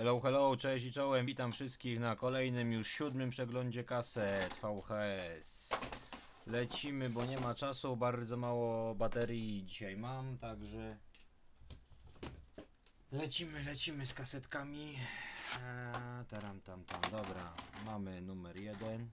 Hello, hello, cześć i czołem, witam wszystkich na kolejnym już siódmym przeglądzie kaset VHS. Lecimy, bo nie ma czasu, bardzo mało baterii dzisiaj mam, także... Lecimy, lecimy z kasetkami. Eee, taram tam tam, dobra, mamy numer jeden.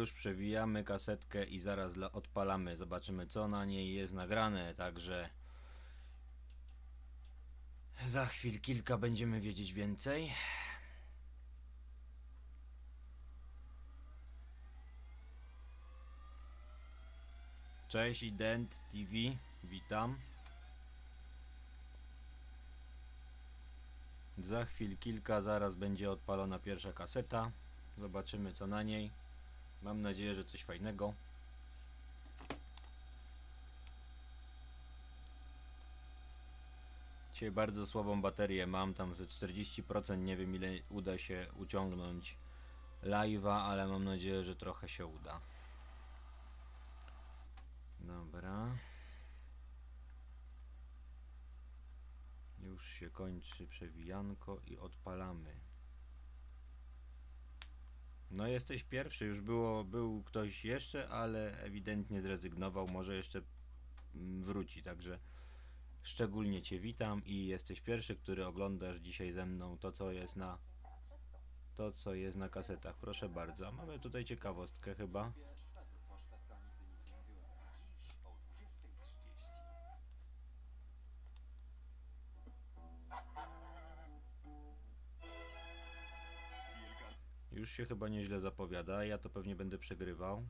Już przewijamy kasetkę i zaraz odpalamy. Zobaczymy co na niej jest nagrane, także za chwil kilka będziemy wiedzieć więcej. Cześć Ident TV, witam. Za chwil kilka zaraz będzie odpalona pierwsza kaseta. Zobaczymy co na niej. Mam nadzieję, że coś fajnego. Dzisiaj bardzo słabą baterię mam, tam ze 40%, nie wiem ile uda się uciągnąć live'a, ale mam nadzieję, że trochę się uda. Dobra. Już się kończy przewijanko i odpalamy. No jesteś pierwszy, już było, był ktoś jeszcze, ale ewidentnie zrezygnował, może jeszcze mm, wróci, także szczególnie Cię witam i jesteś pierwszy, który oglądasz dzisiaj ze mną to, co jest na to, co jest na kasetach. Proszę bardzo, mamy tutaj ciekawostkę chyba. Już się chyba nieźle zapowiada, ja to pewnie będę przegrywał.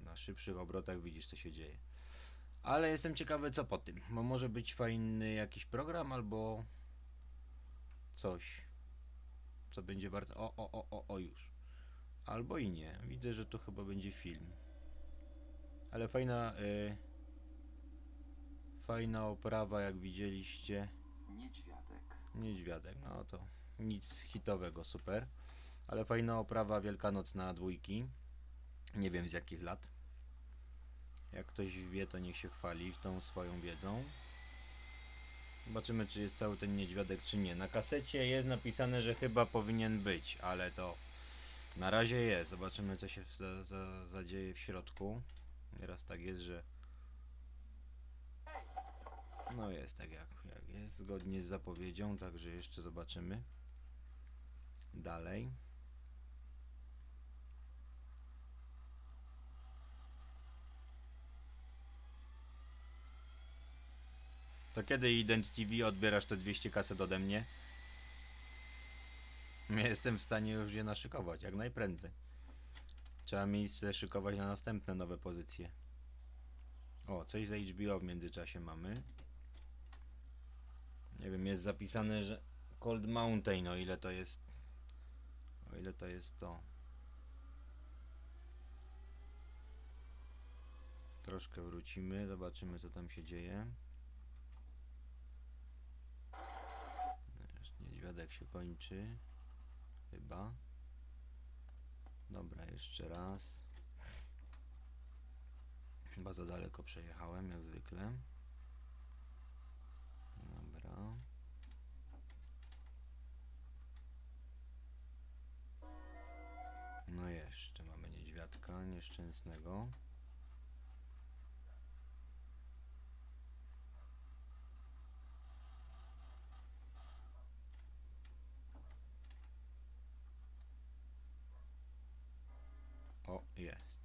Na szybszych obrotach widzisz co się dzieje. Ale jestem ciekawy co po tym, bo może być fajny jakiś program albo coś, co będzie warte... O, o, o, o, o już. Albo i nie. Widzę, że to chyba będzie film. Ale fajna... Y... Fajna oprawa jak widzieliście. Niedźwiadek. Niedźwiadek, no to nic hitowego, super. Ale fajna oprawa wielkanocna dwójki. Nie wiem z jakich lat. Jak ktoś wie, to niech się chwali tą swoją wiedzą. Zobaczymy, czy jest cały ten niedźwiadek, czy nie. Na kasecie jest napisane, że chyba powinien być, ale to na razie jest. Zobaczymy, co się za, za, zadzieje w środku. Nieraz tak jest, że no jest tak jak, jak jest, zgodnie z zapowiedzią, także jeszcze zobaczymy. Dalej. To kiedy Ident TV odbierasz te 200 kaset ode mnie? Ja Jestem w stanie już je naszykować, jak najprędzej. Trzeba miejsce szykować na następne nowe pozycje. O, coś za HBO w międzyczasie mamy. Nie wiem, jest zapisane, że Cold Mountain, o ile to jest. O ile to jest to. Troszkę wrócimy, zobaczymy co tam się dzieje. Niedźwiadek się kończy. Chyba. Dobra, jeszcze raz. Chyba za daleko przejechałem, jak zwykle. Dobra. No jeszcze mamy niedźwiadka nieszczęsnego. O, jest.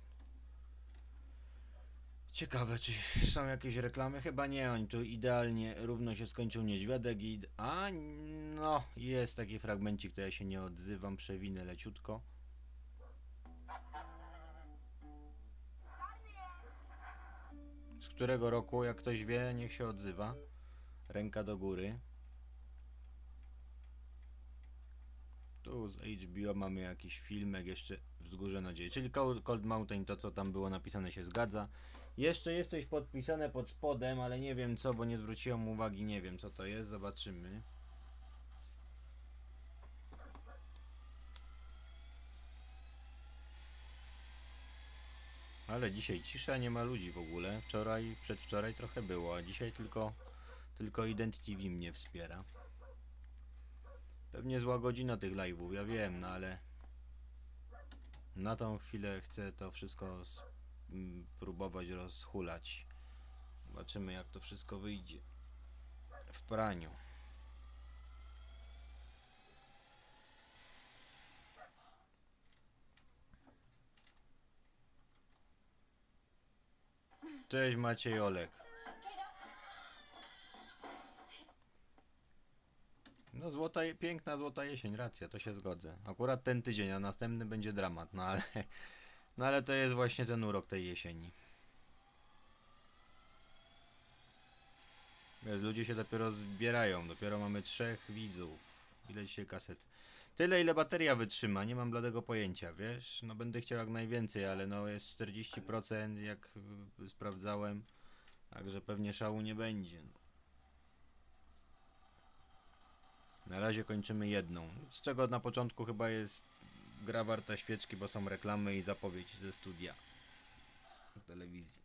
Ciekawe, czy są jakieś reklamy? Chyba nie, oni tu idealnie równo się skończył niedźwiadek i... A, no, jest taki fragmencik, to ja się nie odzywam, przewinę leciutko. Którego roku, jak ktoś wie, niech się odzywa. Ręka do góry. Tu z HBO mamy jakiś filmek jeszcze Wzgórze Nadziei, czyli Cold Mountain, to co tam było napisane się zgadza. Jeszcze jest coś podpisane pod spodem, ale nie wiem co, bo nie zwróciłem uwagi, nie wiem co to jest, zobaczymy. Ale dzisiaj cisza, nie ma ludzi w ogóle. Wczoraj, przedwczoraj trochę było, a dzisiaj tylko, tylko Ident TV mnie wspiera. Pewnie zła godzina tych live'ów, ja wiem, no ale na tą chwilę chcę to wszystko próbować rozhulać. Zobaczymy jak to wszystko wyjdzie w praniu. Cześć Maciej Olek. No złota, piękna złota jesień, racja, to się zgodzę. Akurat ten tydzień, a następny będzie dramat, no ale, no ale to jest właśnie ten urok tej jesieni. Wiesz, ludzie się dopiero zbierają, dopiero mamy trzech widzów. Ile dzisiaj kaset? Tyle ile bateria wytrzyma, nie mam bladego pojęcia, wiesz? No będę chciał jak najwięcej, ale no jest 40% jak y, sprawdzałem. Także pewnie szału nie będzie. No. Na razie kończymy jedną, z czego na początku chyba jest gra warta świeczki, bo są reklamy i zapowiedź ze studia telewizji.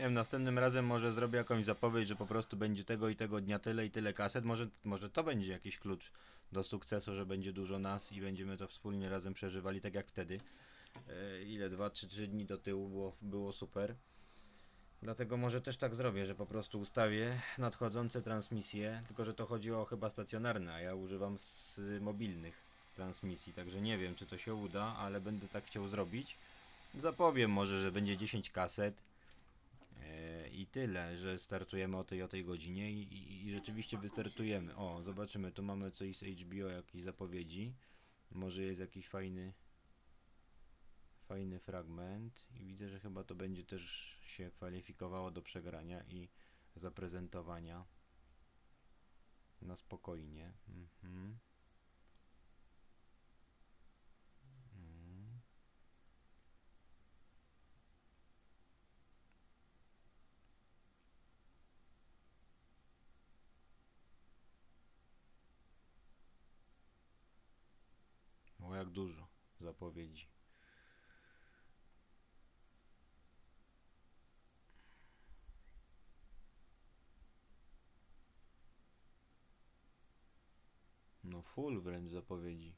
Nie wiem, następnym razem może zrobię jakąś zapowiedź, że po prostu będzie tego i tego dnia tyle i tyle kaset. Może, może to będzie jakiś klucz do sukcesu, że będzie dużo nas i będziemy to wspólnie razem przeżywali, tak jak wtedy. E, ile? Dwa czy trzy dni do tyłu było, było super. Dlatego może też tak zrobię, że po prostu ustawię nadchodzące transmisje, tylko że to chodziło chyba stacjonarne, a ja używam z mobilnych transmisji, także nie wiem czy to się uda, ale będę tak chciał zrobić. Zapowiem może, że będzie 10 kaset, I tyle, że startujemy o tej o tej godzinie i, i, i rzeczywiście wystartujemy. O, zobaczymy, tu mamy coś z HBO, jakieś zapowiedzi. Może jest jakiś fajny fajny fragment i widzę, że chyba to będzie też się kwalifikowało do przegrania i zaprezentowania na spokojnie. Mhm. Mm. Dużo zapowiedzi. No full wręcz zapowiedzi.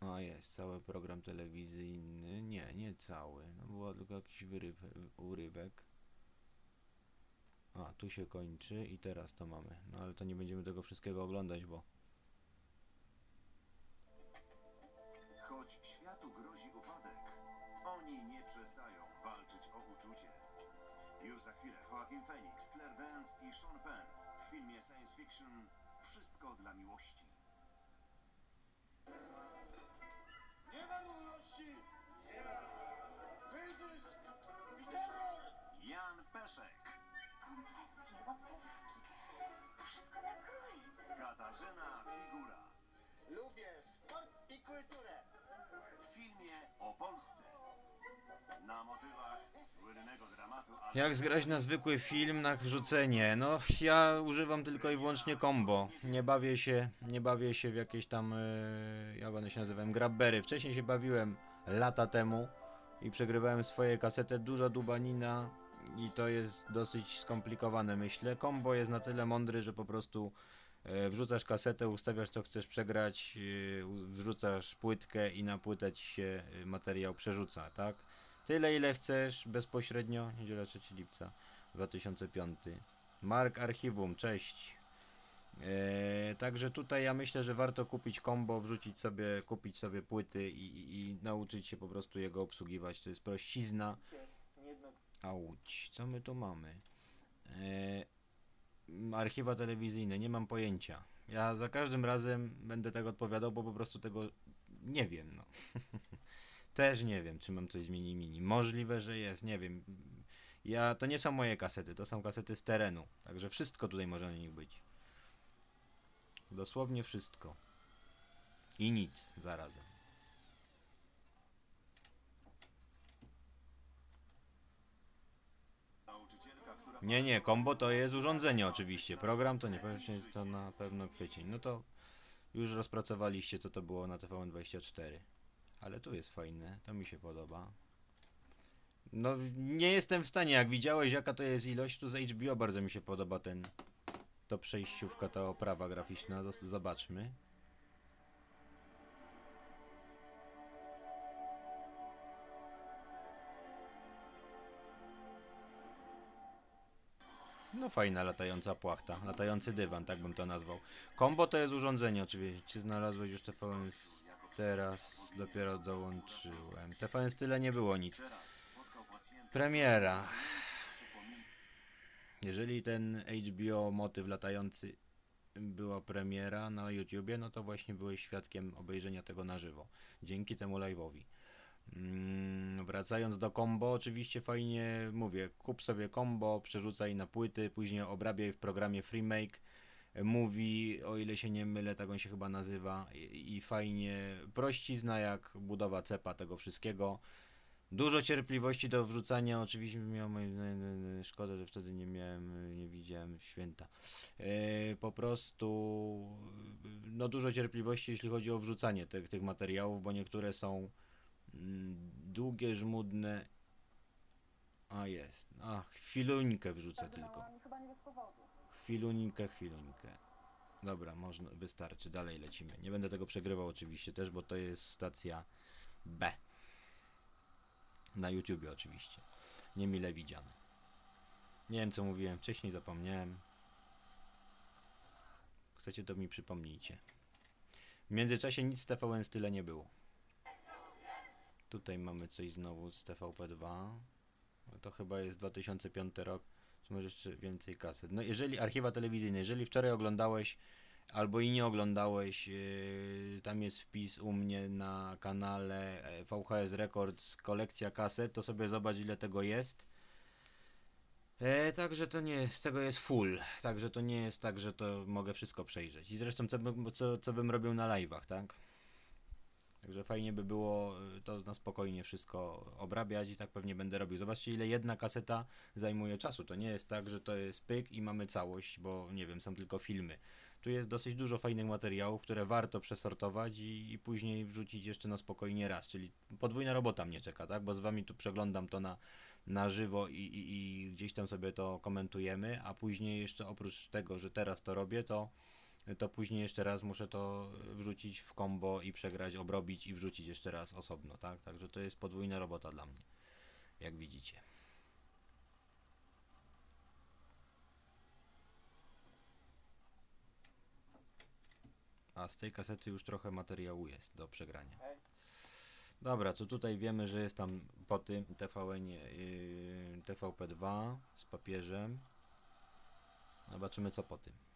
A jest cały program telewizyjny. Nie, nie cały. No było tylko jakiś wyryw, urywek. A, tu się kończy i teraz to mamy. No ale to nie będziemy tego wszystkiego oglądać, bo Choć światu grozi upadek, oni nie przestają walczyć o uczucie. Już za chwilę Joaquin Phoenix, Claire Dance i Sean Penn w filmie science fiction Wszystko dla miłości. Nie ma ludności! Nie ma! Wyzysk i terror! Jan Peszek, łapówki. To wszystko dla. Katarzyna Figura Lubię sport i kulturę. w filmie o Polsce. Na motywach słynnego dramatu Jak zgrać na zwykły film na wrzucenie? No, ja używam tylko i wyłącznie combo. Nie bawię się, nie bawię się w jakieś tam, yy, jak one się nazywają, grabbery. Wcześniej się bawiłem lata temu i przegrywałem swoje kasety, duża dubanina i to jest dosyć skomplikowane, myślę. Combo jest na tyle mądry, że po prostu e, wrzucasz kasetę, ustawiasz co chcesz przegrać, u- wrzucasz płytkę i na płytę ci się y, materiał przerzuca, tak? Tyle ile chcesz, bezpośrednio, niedziela 3 lipca 2005. Mark Archiwum, cześć. E, także tutaj ja myślę, że warto kupić combo, wrzucić sobie, kupić sobie płyty i, i, i nauczyć się po prostu jego obsługiwać. To jest prościzna. Auć, co my tu mamy? E, archiwa telewizyjne, nie mam pojęcia. Ja za każdym razem będę tak odpowiadał, bo po prostu tego nie wiem. No. Też nie wiem, czy mam coś z mini mini. Możliwe, że jest, nie wiem. Ja to nie są moje kasety, to są kasety z terenu. Także wszystko tutaj może na nich być. Dosłownie wszystko. I nic zarazem. Nie, nie, kombo to jest urządzenie oczywiście. Program to nie pewnie to na pewno kwiecień. No to już rozpracowaliście co to było na TVN24. Ale tu jest fajne, to mi się podoba. No nie jestem w stanie, jak widziałeś jaka to jest ilość, tu z HBO bardzo mi się podoba ten to przejściówka, ta oprawa graficzna. Zobaczmy. Fajna latająca płachta, latający dywan, tak bym to nazwał. Kombo to jest urządzenie oczywiście. Czy znalazłeś już TVN teraz? Dopiero dołączyłem. TVN tyle nie było nic. Premiera. Jeżeli ten HBO motyw latający była premiera na YouTubie, no to właśnie byłeś świadkiem obejrzenia tego na żywo. Dzięki temu live'owi. Mm, wracając do combo, oczywiście fajnie mówię, kup sobie combo, przerzucaj na płyty, później obrabiaj w programie FreeMake. Mówi, o ile się nie mylę, tak on się chyba nazywa, i, i fajnie, prościzna jak budowa cepa tego wszystkiego. Dużo cierpliwości do wrzucania, oczywiście miałem, no, no, szkoda, że wtedy nie miałem, nie widziałem święta. E, po prostu, no dużo cierpliwości, jeśli chodzi o wrzucanie tych, tych materiałów, bo niektóre są długie, żmudne. A jest, a chwiluńkę wrzucę tylko. Chwiluńkę, chwiluńkę. Dobra, można, wystarczy, dalej lecimy. Nie będę tego przegrywał oczywiście też, bo to jest stacja B. Na YouTubie oczywiście. Niemile widziane. Nie wiem co mówiłem wcześniej, zapomniałem. Chcecie to mi przypomnijcie. W międzyczasie nic z TVN style nie było. Tutaj mamy coś znowu z TVP2. No To chyba jest 2005 rok. Czy może jeszcze więcej kaset? No jeżeli archiwa telewizyjne, jeżeli wczoraj oglądałeś albo i nie oglądałeś, yy, tam jest wpis u mnie na kanale e, VHS Records kolekcja kaset, to sobie zobacz ile tego jest. E, także to nie jest, tego jest full, także to nie jest tak, że to mogę wszystko przejrzeć. I zresztą co, bym- co, co bym robił na live'ach, tak? Także fajnie by było y, to na spokojnie wszystko obrabiać i tak pewnie będę robił. Zobaczcie ile jedna kaseta zajmuje czasu. To nie jest tak, że to jest pyk i mamy całość, bo nie wiem, są tylko filmy. Tu jest dosyć dużo fajnych materiałów, które warto przesortować i, i później wrzucić jeszcze na spokojnie raz. Czyli podwójna robota mnie czeka, tak? Bo z wami tu przeglądam to na, na żywo i, i, i gdzieś tam sobie to komentujemy, a później jeszcze oprócz tego, że teraz to robię, to to później jeszcze raz muszę to wrzucić w combo i przegrać, obrobić i wrzucić jeszcze raz osobno, tak? Także to jest podwójna robota dla mnie, jak widzicie. A z tej kasety już trochę materiału jest do przegrania. Dobra, to tutaj wiemy, że jest tam po tym TVN, yy, TVP2 z papieżem. Zobaczymy co po tym.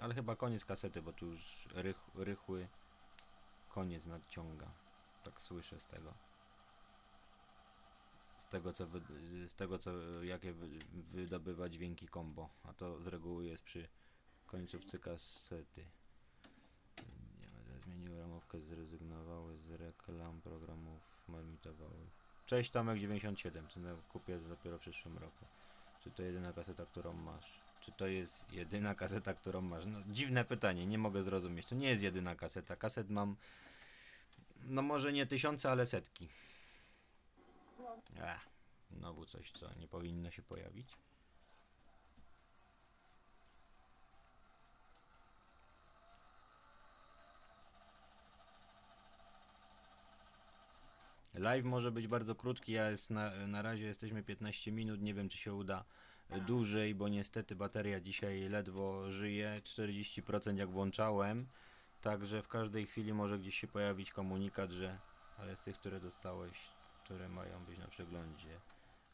Ale chyba koniec kasety, bo tu już rych, rychły koniec nadciąga. Tak słyszę z tego. Z tego co, wy, z tego co jakie wy, wydobywa dźwięki combo, a to z reguły jest przy końcówce kasety. Nie będę zmienił ramówkę, zrezygnowały z reklam programów, emitowały. Cześć Tomek 97, to kupię dopiero w przyszłym roku. Czy to jedyna kaseta, którą masz? Czy to jest jedyna kaseta, którą masz? No, dziwne pytanie, nie mogę zrozumieć. To nie jest jedyna kaseta. Kaset mam, no może nie tysiące, ale setki. Ech, znowu coś, co nie powinno się pojawić. Live może być bardzo krótki, a jest na, na razie jesteśmy 15 minut. Nie wiem, czy się uda dłużej, bo niestety bateria dzisiaj ledwo żyje, 40% jak włączałem, także w każdej chwili może gdzieś się pojawić komunikat, że ale z tych, które dostałeś, które mają być na przeglądzie.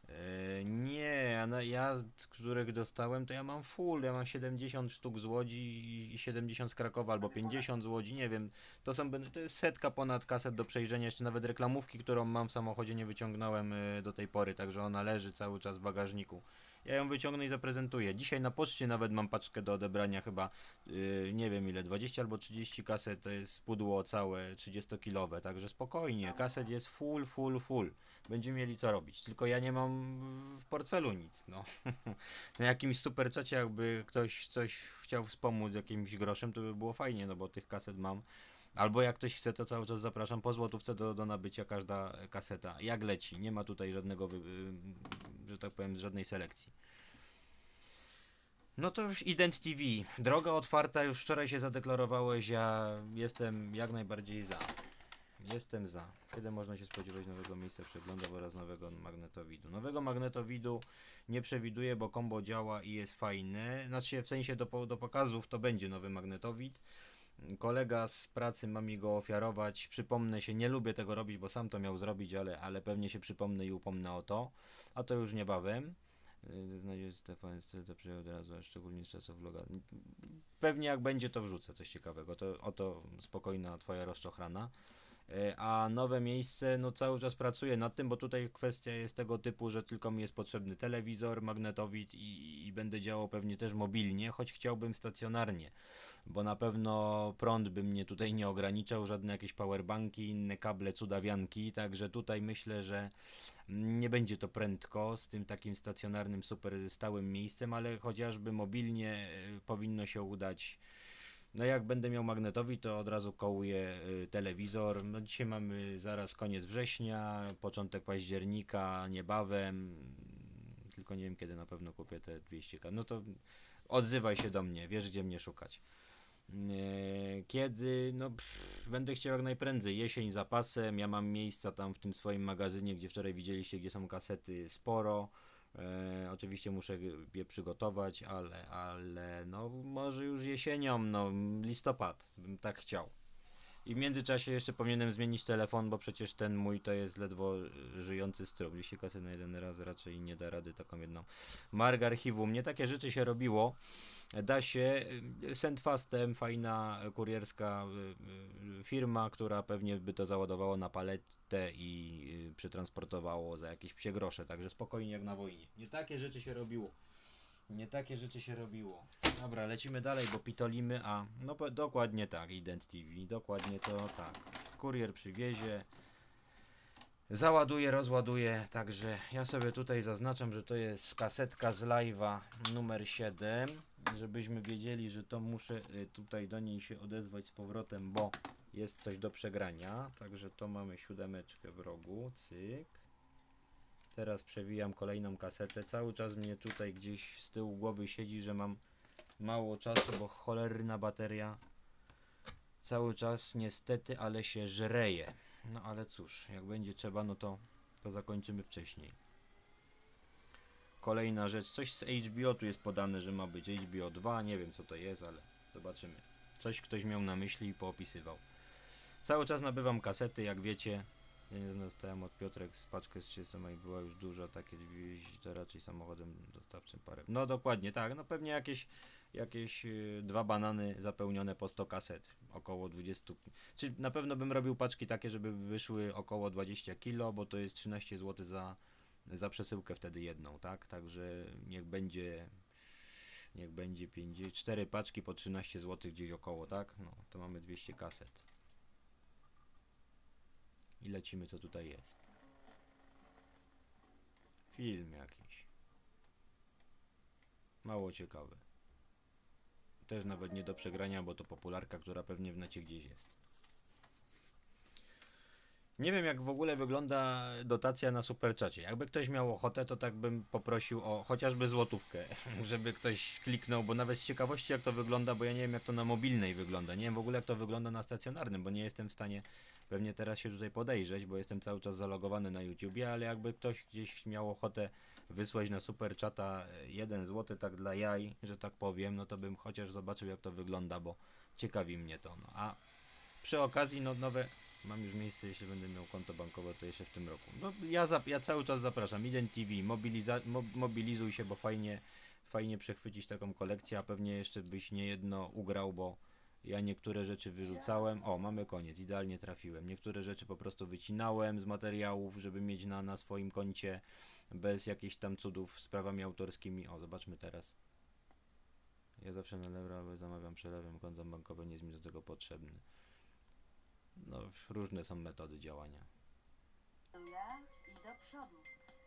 E, nie, ja, z których dostałem, to ja mam full. Ja mam 70 sztuk z Łodzi i- i 70 z Krakowa, albo 50 z Łodzi, nie wiem. To są, to jest setka ponad kaset do przejrzenia. Jeszcze nawet reklamówki, którą mam w samochodzie, nie wyciągnąłem e, do tej pory, także ona leży cały czas w bagażniku. Ja ją wyciągnę i zaprezentuję. Dzisiaj na poczcie nawet mam paczkę do odebrania chyba, yy, nie wiem ile, 20 albo 30 kaset, to jest pudło całe 30-kilowe, także spokojnie, kaset jest full, full, full. Będziemy mieli co robić, tylko ja nie mam w portfelu nic, no. Na jakimś super czacie jakby ktoś coś chciał wspomóc jakimś groszem, to by było fajnie, no bo tych kaset mam. Albo jak ktoś chce, to cały czas zapraszam po złotówce do, do nabycia każda kaseta. Jak leci, nie ma tutaj żadnego, że tak powiem, żadnej selekcji. No to już Ident TV. Droga otwarta, już wczoraj się zadeklarowałeś, ja jestem jak najbardziej za. Jestem za. Kiedy można się spodziewać nowego miejsca przeglądów oraz nowego magnetowidu? Nowego magnetowidu nie przewiduję, bo kombo działa i jest fajne. Znaczy w sensie do, do pokazów to będzie nowy magnetowid. Kolega z pracy ma mi go ofiarować. Przypomnę się, nie lubię tego robić, bo sam to miał zrobić, ale, ale pewnie się przypomnę i upomnę o to. A to już niebawem. Y, Znajdziesz Stefan to przyjął od razu, a szczególnie z czasów vloga. Pewnie jak będzie, to wrzucę coś ciekawego. To oto spokojna twoja rozczochrana. E, A nowe miejsce, no cały czas pracuję nad tym, bo tutaj kwestia jest tego typu, że tylko mi jest potrzebny telewizor, magnetowid i, i będę działał pewnie też mobilnie, choć chciałbym stacjonarnie, bo na pewno prąd by mnie tutaj nie ograniczał, żadne jakieś powerbanki, inne kable, cudawianki, także tutaj myślę, że nie będzie to prędko z tym takim stacjonarnym, super stałym miejscem, ale chociażby mobilnie e, powinno się udać. No jak będę miał magnetowi, to od razu kołuję y, telewizor. No dzisiaj mamy zaraz koniec września, początek października, niebawem. Tylko nie wiem kiedy na pewno kupię te 200 k. No to odzywaj się do mnie, wiesz gdzie mnie szukać. Nie, Kiedy? No pff, będę chciał jak najprędzej. Jesień zapasem. Ja mam miejsca tam w tym swoim magazynie, gdzie wczoraj widzieliście, gdzie są kasety sporo. E, oczywiście muszę je przygotować, ale, ale no może już jesienią, no listopad bym tak chciał. I w międzyczasie jeszcze powinienem zmienić telefon, bo przecież ten mój to jest ledwo żyjący strop. 200 kasy na jeden raz raczej nie da rady taką jedną. Marg archiwum. Nie takie rzeczy się robiło. Da się. Sendfastem, fajna kurierska y, y, firma, która pewnie by to załadowało na paletę i y, przetransportowało za jakieś psie grosze, także spokojnie jak na wojnie. Nie takie rzeczy się robiło. Nie takie rzeczy się robiło. Dobra, lecimy dalej, bo pitolimy, a no dokładnie tak, Ident TV, dokładnie to tak. Kurier przywiezie, załaduje, rozładuje, także ja sobie tutaj zaznaczam, że to jest kasetka z live'a numer 7, żebyśmy wiedzieli, że to muszę y, tutaj do niej się odezwać z powrotem, bo jest coś do przegrania, także to mamy siódemeczkę w rogu, cyk. Teraz przewijam kolejną kasetę. Cały czas mnie tutaj gdzieś z tyłu głowy siedzi, że mam mało czasu, bo cholerna bateria cały czas niestety, ale się żreje. No ale cóż, jak będzie trzeba, no to, to zakończymy wcześniej. Kolejna rzecz, coś z HBO tu jest podane, że ma być HBO 2, nie wiem co to jest, ale zobaczymy. Coś ktoś miał na myśli i poopisywał. Cały czas nabywam kasety, jak wiecie. Ja nie dostałem od Piotrek z paczkę z 30 i była już dużo, takie dwie, to raczej samochodem dostawczym parę. No dokładnie, tak, no pewnie jakieś, jakieś yy, dwa banany zapełnione po 100 kaset, około 20. Czy na pewno bym robił paczki takie, żeby wyszły około 20 kilo, bo to jest 13 zł za, za przesyłkę wtedy jedną, tak? Także niech będzie niech będzie 5, 4 paczki po 13 zł gdzieś około, tak? No, to mamy 200 kaset. I lecimy, co tutaj jest. Film jakiś. Mało ciekawy. Też nawet nie do przegrania, bo to popularka, która pewnie w necie gdzieś jest. Nie wiem, jak w ogóle wygląda dotacja na superczacie. Jakby ktoś miał ochotę, to tak bym poprosił o chociażby złotówkę, żeby ktoś kliknął, bo nawet z ciekawości jak to wygląda, bo ja nie wiem jak to na mobilnej wygląda. Nie wiem w ogóle jak to wygląda na stacjonarnym, bo nie jestem w stanie pewnie teraz się tutaj podejrzeć, bo jestem cały czas zalogowany na YouTubie, ale jakby ktoś gdzieś miał ochotę wysłać na super czata 1 zł tak dla jaj, że tak powiem, no to bym chociaż zobaczył jak to wygląda, bo ciekawi mnie to. No. A przy okazji, no nowe, mam już miejsce, jeśli będę miał konto bankowe, to jeszcze w tym roku. No ja, zap, ja cały czas zapraszam, Ident TV, mobiliza, mo, mobilizuj się, bo fajnie, fajnie przechwycić taką kolekcję, a pewnie jeszcze byś nie jedno ugrał, bo ja niektóre rzeczy wyrzucałem. O, mamy koniec, idealnie trafiłem. Niektóre rzeczy po prostu wycinałem z materiałów, żeby mieć na, na swoim koncie bez jakichś tam cudów z prawami autorskimi. O, zobaczmy teraz. Ja zawsze na Leura zamawiam przelewem, konto bankowe nie jest mi do tego potrzebny. No, różne są metody działania. Ja i do przodu.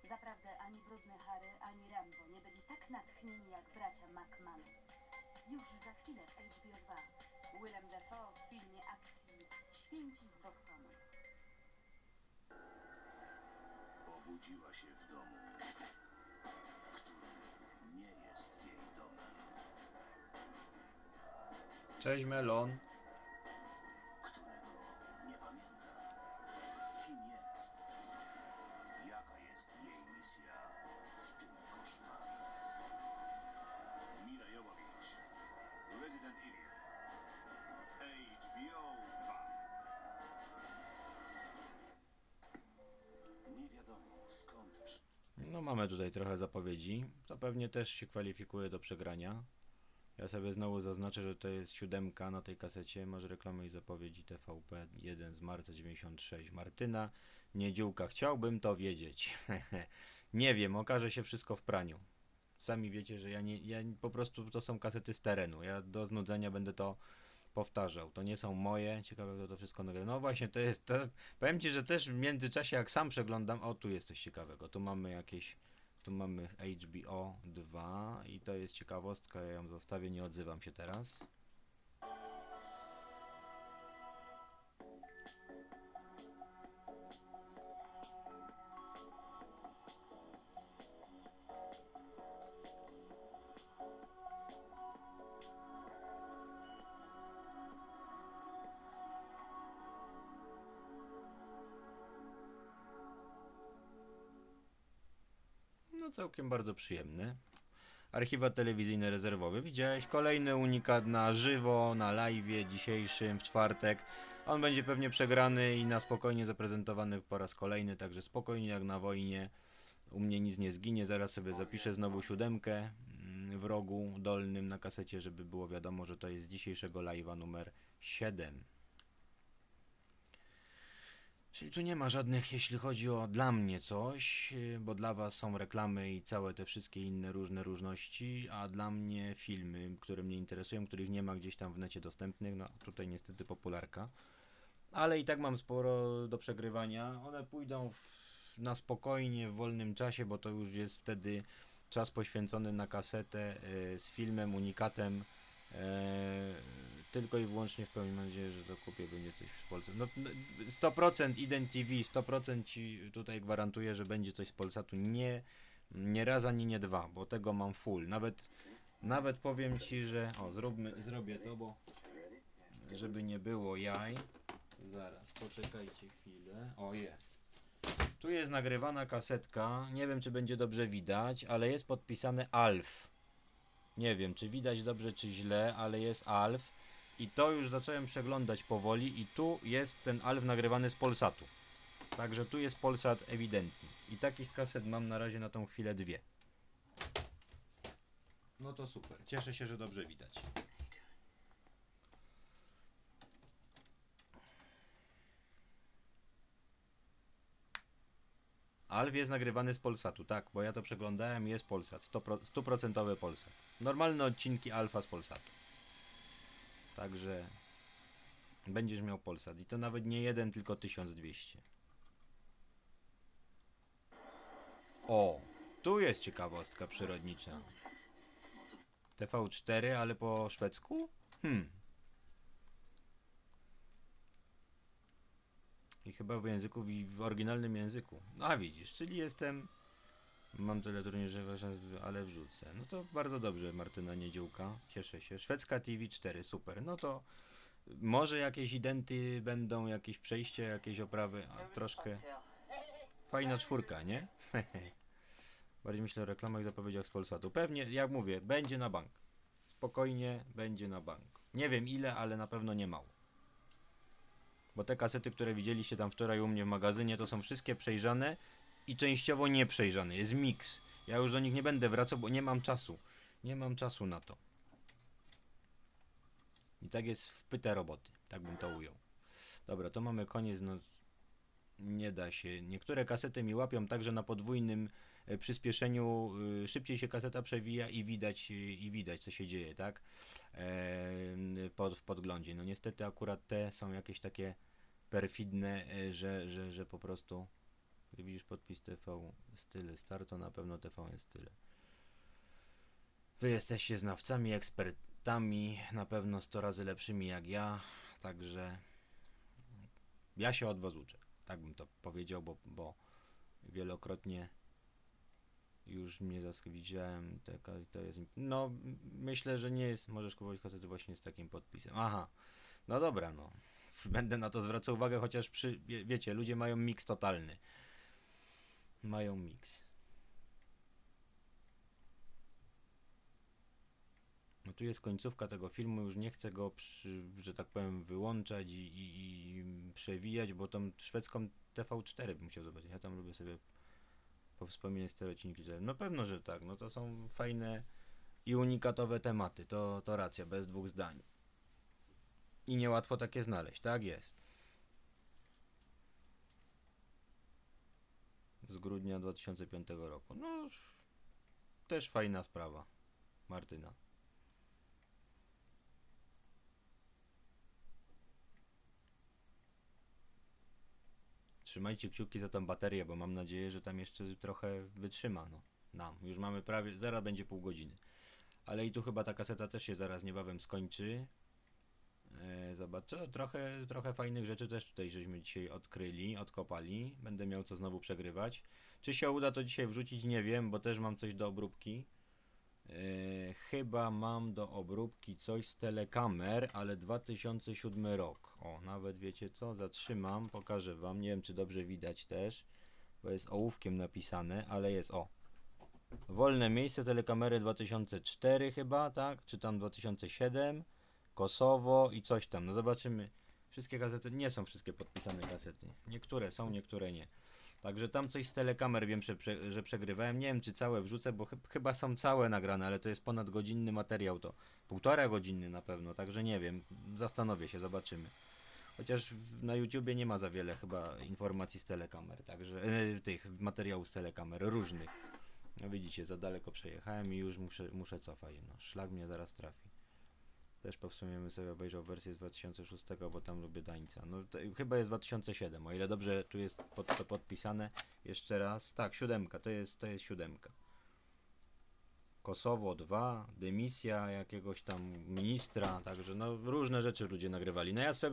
Zaprawdę ani brudny Harry, ani Rambo nie byli tak natchnieni jak bracia McManus. Już za chwilę w HBO 2. Willem Dafoe w filmie akcji Święci z Bostonu. Obudziła się w domu, który nie jest jej domem, Cześć Melon. Mamy tutaj trochę zapowiedzi. To pewnie też się kwalifikuje do przegrania. Ja sobie znowu zaznaczę, że to jest siódemka na tej kasecie. Masz reklamy i zapowiedzi TVP 1 z marca 96. Martyna Niedziółka. Chciałbym to wiedzieć. nie wiem, okaże się wszystko w praniu. Sami wiecie, że ja nie, ja po prostu to są kasety z terenu. Ja do znudzenia będę to powtarzał. To nie są moje. Ciekawe, kto to wszystko nagra. No właśnie, to jest. To, powiem ci, że też w międzyczasie, jak sam przeglądam. O, tu jest coś ciekawego. Tu mamy jakieś. Tu mamy HBO 2 i to jest ciekawostka. Ja ją zostawię, nie odzywam się teraz. Całkiem bardzo przyjemny. Archiwa telewizyjne rezerwowe. Widziałeś? Kolejny unikat na żywo, na live dzisiejszym, w czwartek. On będzie pewnie przegrany i na spokojnie zaprezentowany po raz kolejny, także spokojnie jak na wojnie. U mnie nic nie zginie, zaraz sobie zapiszę znowu siódemkę mm, w rogu dolnym na kasecie, żeby było wiadomo, że to jest dzisiejszego live'a numer 7. Czyli tu nie ma żadnych, jeśli chodzi o dla mnie coś, yy, bo dla was są reklamy i całe te wszystkie inne różne różności, a dla mnie filmy, które mnie interesują, których nie ma gdzieś tam w necie dostępnych, no tutaj niestety popularka. Ale i tak mam sporo do przegrywania. One pójdą w, na spokojnie, w wolnym czasie, bo to już jest wtedy czas poświęcony na kasetę yy, z filmem, unikatem. Yy, tylko i wyłącznie w pełni mam nadzieję, że to kupię będzie coś w Polsce. No, no, 100% Ident TV, 100% ci tutaj gwarantuję, że będzie coś z Polsatu. Nie, nie raz ani nie dwa, bo tego mam full. Nawet, nawet powiem ci, że. O, zróbmy, zrobię to, bo żeby nie było jaj. Zaraz, poczekajcie chwilę. O, jest. Tu jest nagrywana kasetka. Nie wiem, czy będzie dobrze widać, ale jest podpisane ALF. Nie wiem, czy widać dobrze, czy źle, ale jest ALF. I to już zacząłem przeglądać powoli i tu jest ten ALF nagrywany z Polsatu. Także tu jest Polsat ewidentnie. I takich kaset mam na razie na tą chwilę dwie. No to super. Cieszę się, że dobrze widać. Alf jest nagrywany z Polsatu, tak, bo ja to przeglądałem, jest Polsat, 100%, stuprocentowy Polsat. Normalne odcinki Alfa z Polsatu. Także będziesz miał Polsat i to nawet nie jeden, tylko 1200. O, tu jest ciekawostka przyrodnicza. TV4, ale po szwedzku? Hmm. I chyba w języku, w- oryginalnym języku. No a widzisz, czyli jestem... Mam tyle turnierzy, ale wrzucę. No to bardzo dobrze, Martyna Niedziółka. Cieszę się. Szwedzka TV 4, super. No to może jakieś identy będą, jakieś przejście, jakieś oprawy, a troszkę... Fajna czwórka, nie? Bardziej myślę o reklamach i zapowiedziach z Polsatu. Pewnie, jak mówię, będzie na bank. Spokojnie będzie na bank. Nie wiem ile, ale na pewno nie mało. Bo te kasety, które widzieliście tam wczoraj u mnie w magazynie, to są wszystkie przejrzane i częściowo nieprzejrzane. Jest miks. Ja już do nich nie będę wracał, bo nie mam czasu. Nie mam czasu na to. I tak jest w pyte roboty. Tak bym to ujął. Dobra, to mamy koniec. No, nie da się. Niektóre kasety mi łapią także na podwójnym e, przyspieszeniu. y, Szybciej się kaseta przewija i widać, y, i widać co się dzieje, tak? E, pod, w podglądzie. No niestety akurat te są jakieś takie perfidne, e, że, że, że po prostu widzisz podpis TV style star, to na pewno TVN style. Wy jesteście znawcami, ekspertami, na pewno 100 razy lepszymi jak ja, także ja się od was uczę. Tak bym to powiedział, bo, bo wielokrotnie już mnie widziałem, taka, to jest, no myślę, że nie jest, możesz kupować kasety właśnie z takim podpisem. Aha, no dobra, no. Będę na to zwracał uwagę, chociaż przy, wie, wiecie, ludzie mają miks totalny. Mają miks. No tu jest końcówka tego filmu, już nie chcę go, przy, że tak powiem, wyłączać i, i, i przewijać, bo tą szwedzką TV4 bym chciał zobaczyć. Ja tam lubię sobie powspominać stare odcinki. No pewno, że tak. No to są fajne i unikatowe tematy. To, to racja, bez dwóch zdań. I niełatwo takie znaleźć. Tak jest. Z grudnia 2005 roku. No, też fajna sprawa. Martyna. Trzymajcie kciuki za tą baterię, bo mam nadzieję, że tam jeszcze trochę wytrzyma. No, nam. Już mamy prawie, zaraz będzie pół godziny. Ale i tu chyba ta kaseta też się zaraz niebawem skończy. E, zobacz, to trochę, trochę fajnych rzeczy też tutaj żeśmy dzisiaj odkryli, odkopali. Będę miał co znowu przegrywać. Czy się uda to dzisiaj wrzucić, nie wiem, bo też mam coś do obróbki. E, chyba mam do obróbki coś z telekamer, ale 2007 rok. O, nawet wiecie co, zatrzymam, pokażę wam. Nie wiem, czy dobrze widać też, bo jest ołówkiem napisane, ale jest o. Wolne miejsce telekamery 2004 chyba, tak? Czy tam 2007? Kosowo i coś tam. No zobaczymy. Wszystkie gazety, nie są wszystkie podpisane gazety. Niektóre są, niektóre nie. Także tam coś z telekamer wiem, że, że przegrywałem. Nie wiem, czy całe wrzucę, bo chy- chyba są całe nagrane, ale to jest ponad godzinny materiał to. Półtora godzinny na pewno, także nie wiem. Zastanowię się, zobaczymy. Chociaż na YouTubie nie ma za wiele chyba informacji z telekamer, także e, tych materiałów z telekamer różnych. No widzicie, za daleko przejechałem i już muszę, muszę cofać. No, szlak mnie zaraz trafi. Też powsumujemy sobie, obejrzał wersję z 2006, bo tam lubię Dańca. No chyba jest 2007, o ile dobrze tu jest pod, to podpisane. Jeszcze raz. Tak, siódemka, to jest, to jest siódemka. Kosowo 2, dymisja jakiegoś tam ministra, także no różne rzeczy ludzie nagrywali. No ja swego